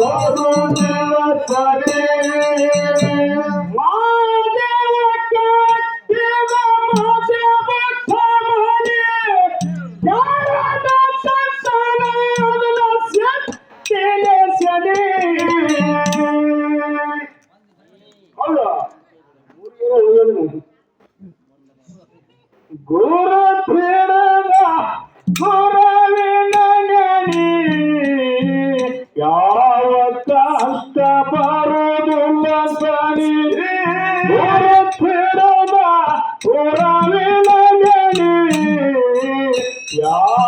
Come on, come on, come on, come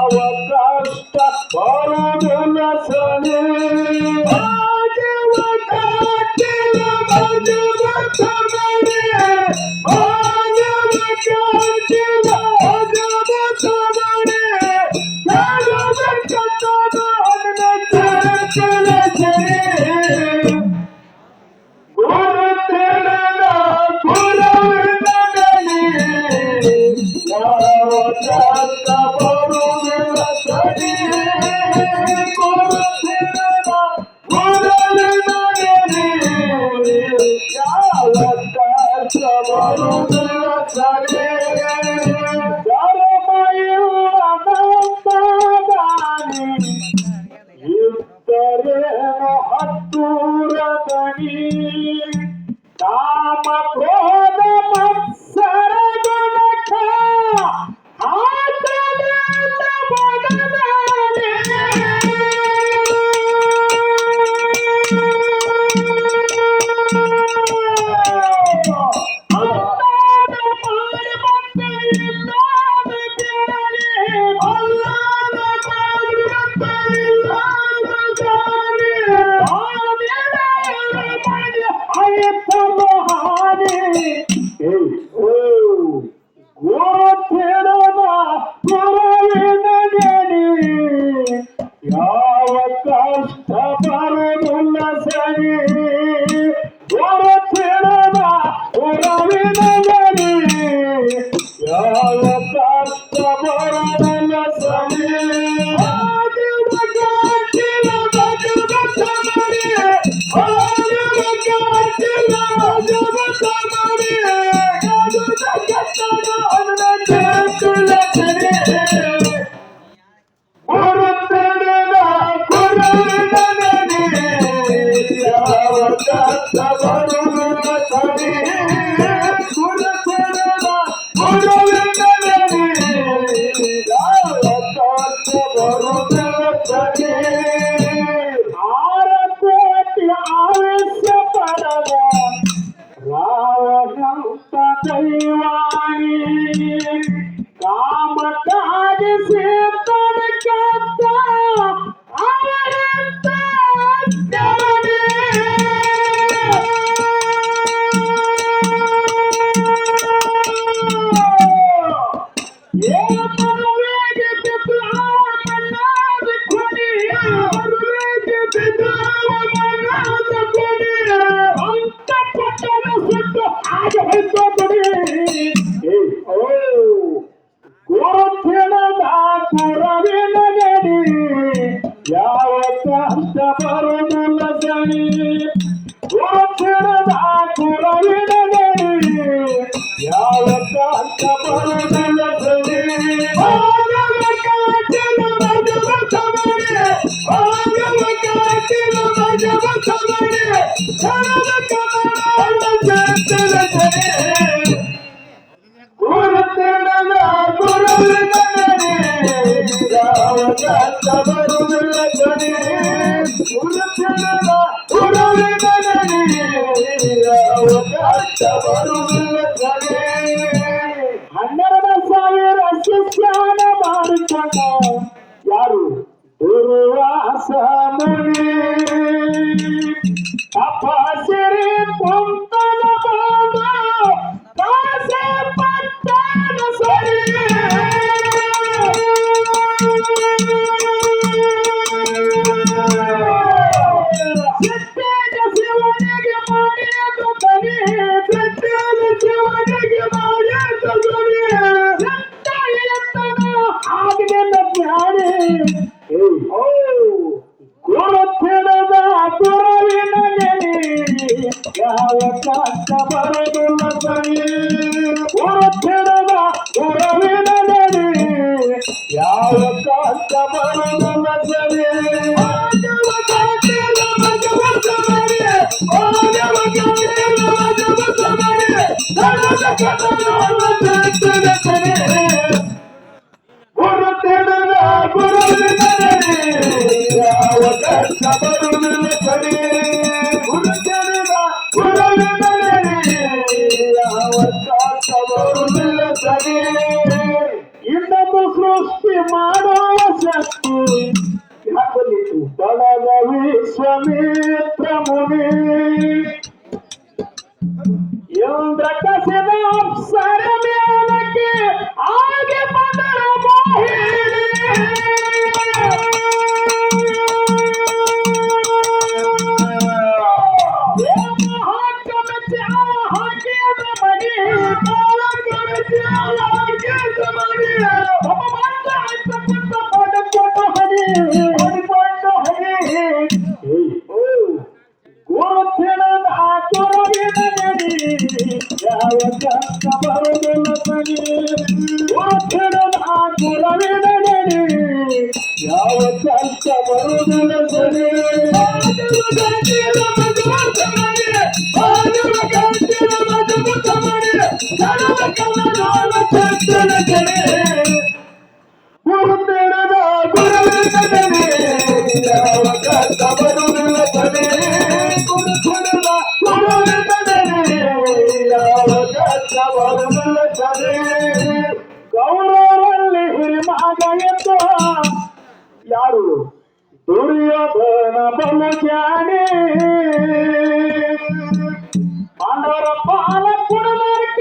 ಭಾವ ಪ್ರಾಪ್ತ ಬರುದು ಕಷ್ಟ ಯಾವ ಕಷ್ಟ ಬರಲಿಲ್ಲ ಜನಿ ಹನ್ನೆರಡ ಸಾವಿರ ಶಿಷ್ಯಾನ ಮಾಡಿಕೊಂಡ ಯಾರು ದುರ್ವಾಸ ಮುನಿ ತಪಾಸಿರಿ ಕುಂತಲ ಗುರುಕುಲದ ಗುರುವಿನ ಯಾವ ಕಷ್ಟ ಬರದಿಲ್ಲ ಸರಿ ಗುರುಕುಲದ ಗುರುವಿನ ಯಾವ ಕಷ್ಟ ಬರದಿಲ್ಲ ಸರಿ Oh, ಯಾವ ಕಷ್ಟ ಬರುವುದಿಲ್ಲ ಸರಿ ಗೌರವಲ್ಲಿ ಹಿರಿಮಾಗ ಎಂದು ಯಾರು? ದುರ್ಯೋಧನ ಬಲು ಜಾಣಿ ಪಾಂಡವರ ಪಾಲ ಕುಡಲರ್ಕ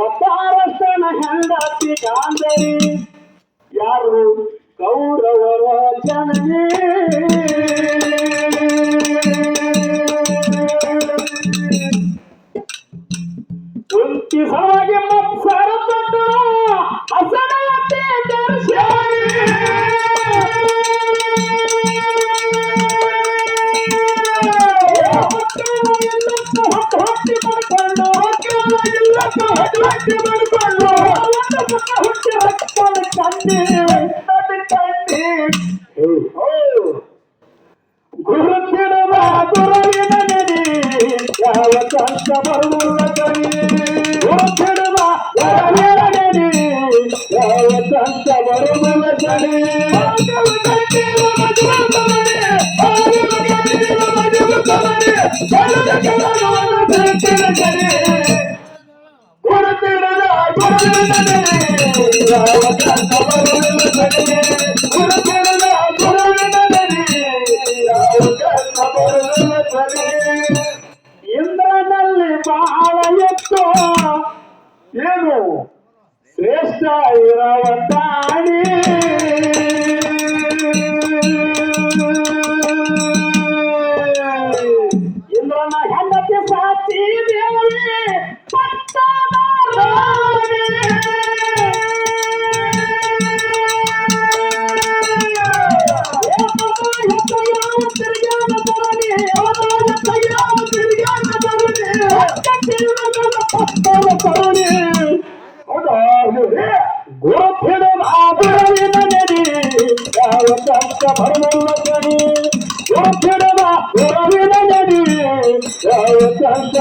ಒಬ್ಬಾರತನ ಹೆಂಡತಿ ಗಾಂಧರಿ ಯಾರು? ಕೌರವರ ಜನನಿ. ಕುಂತಿ ಸಮಾಜ ಮತ್ತು ಏನು ಶ್ರೇಷ್ಠ ಇರವತ್ತಾಣಿ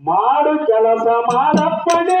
ಮಾಡು ಕೆಲಸ ಮಾಡಪ್ಪನೇ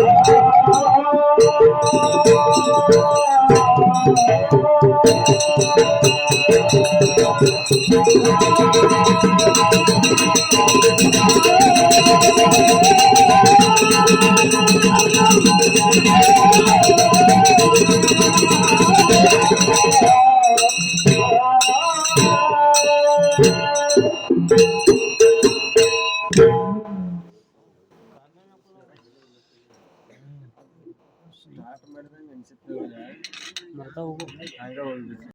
Thank you.